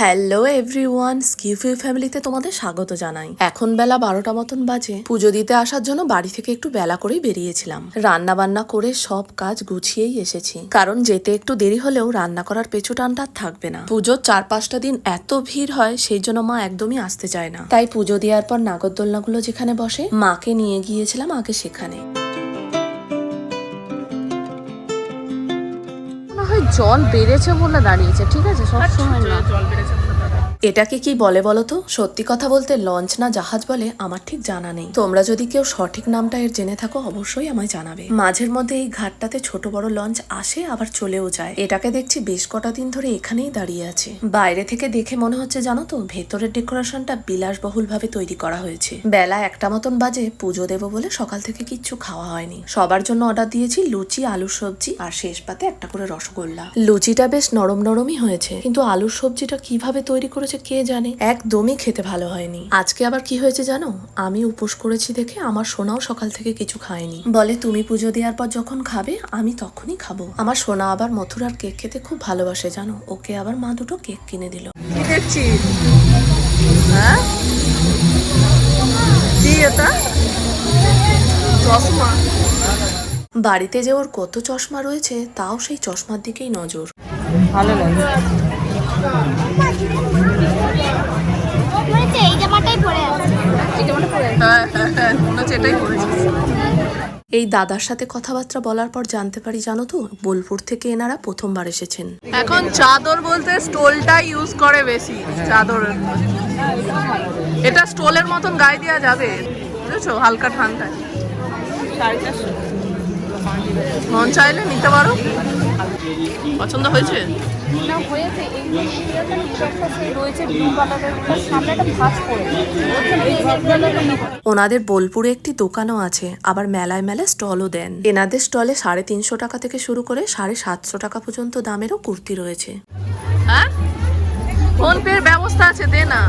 Hello everyone স্কিফিউ ফ্যামিলিতে তোমাদের স্বাগত জানাই। এখন বেলা বারোটা মতন বাজে। পুজো দিতে আসার জন্য বাড়ি থেকে একটু বেলা করেই বেরিয়েছিলাম। রান্না বান্না করে সব কাজ গুছিয়েই এসেছি। কারণ যেতে একটু দেরি হলেও রান্না করার পেছু টানটা থাকবে না। পুজোর চার পাঁচটা দিন এত ভিড় হয়, সেই জন্য মা একদমই আসতে চায় না। তাই পুজো দেওয়ার পর নাগরদোলনাগুলো যেখানে বসে, মাকে নিয়ে গিয়েছিলাম আগে সেখানে। মনে হয় জল বেড়েছে বলে দাঁড়িয়েছে ঠিক আছে? সবসময় না। এটাকে কি বলে বলো তো সত্যি কথা বলতে লঞ্চ না জাহাজ বলে আমার ঠিক জানা নেই। তোমরা যদি কেউ সঠিক নামটা এর জেনে থাকো, অবশ্যই আমায় জানাবে। মাঝের মধ্যে এই ঘাটটাতে ছোট বড় লঞ্চ আসে, আবার চলেও যায়। এটাকে দেখছি বেশ কটা দিন ধরে এখানেই দাঁড়িয়ে আছে। বাইরে থেকে দেখে মনে হচ্ছে জানো তো, ভেতরের ডেকোরেশনটা বিলাসবহুল ভাবে তৈরি করা হয়েছে। বেলা একটা মতন বাজে, পুজো দেবো বলে সকাল থেকে কিচ্ছু খাওয়া হয়নি। সবার জন্য অর্ডার দিয়েছি লুচি, আলুর সবজি আর শেষ পাতে একটা করে রসগোল্লা। লুচিটা বেশ নরম নরমই হয়েছে, কিন্তু আলুর সবজিটা কীভাবে তৈরি করেছে কে জানে? একদমই খেতে ভালো হয়নি। আজকে আবার কি হয়েছে জানো? আমি উপোস করেছি দেখে আমার সোনাও সকাল থেকে কিছু খায়নি। বলে তুমি পুজো দেওয়ার পর যখন খাবে আমি তখনই খাব। আমার সোনা আবার মথুরার কেক খেতে খুব ভালোবাসে জানো? ওকে আবার মা দুটো কেক কিনে দিল। দেখছি? হ্যাঁ? চশমা? বাড়িতে যে ওর কত চশমা রয়েছে তাও সেই চশমার দিকেই নজর। ভালো লাগে। হ্যাঁ হ্যাঁ হ্যাঁ মনে হচ্ছে এটাই করেছিস এই দাদার সাথে কথাবার্তা বলার পর জানতে পারি জানো তো বোলপুর থেকে এনারা প্রথমবার এসেছেন। এখন চাদর বলতে স্টোলটা ইউজ করে বেশি চাদর এটা স্টোলের মতন গায়ে দেওয়া যাবে বুঝেছ? হালকা ঠান্ডায়। মন চাইলে নিতে পারো। পছন্দ হয়েছে? না হয়েছে। এই মেটেরিয়ালটা একটা সেই রয়েছে ব্লু কালারের সামনে একটা ভাঁজ পড়েছে এই মেটেরিয়ালটা নেব ওনাদের বোলপুরে একটি দোকানও আছে আবার মেলায় মেলায় স্টলও দেন। এনাদের স্টলে সাড়ে তিনশো টাকা থেকে শুরু করে সাড়ে সাতশো টাকা পর্যন্ত দামেরও কুর্তি রয়েছে। হ্যাঁ? ফোন পের ব্যবস্থা আছে দে না।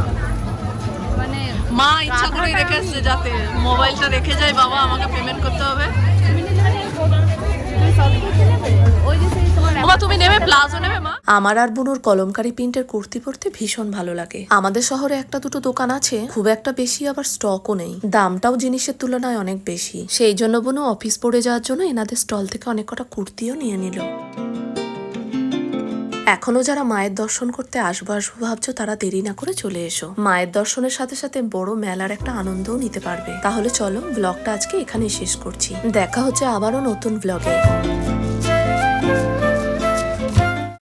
মানে মা ইচ্ছা করে রেখে যাতে মোবাইলটা রেখে যায় বাবা আমাকে পেমেন্ট করতে হবে। তুমি প্লাজো মা। আমার আর বুনুর কলমকারি প্রিন্টের কুর্তি পরতে ভীষণ ভালো লাগে। আমাদের শহরে একটা দুটো দোকান আছে, খুব একটা বেশি আবার স্টকও নেই। দামটাও জিনিসের তুলনায় অনেক বেশি। সেই জন্য বুনু অফিস পড়ে যাওয়ার জন্য এনাদের স্টল থেকে অনেক কটা কুর্তিও নিয়ে নিল। এখনও যারা মায়ের দর্শন করতে আসব আসব ভাবছ, তারা দেরি না করে চলে এসো। মায়ের দর্শনের সাথে সাথে বড় মেলার একটা আনন্দও নিতে পারবে। তাহলে চলো, ব্লগটা আজকে এখানেই শেষ করছি। দেখা হচ্ছে আবারও নতুন ব্লগে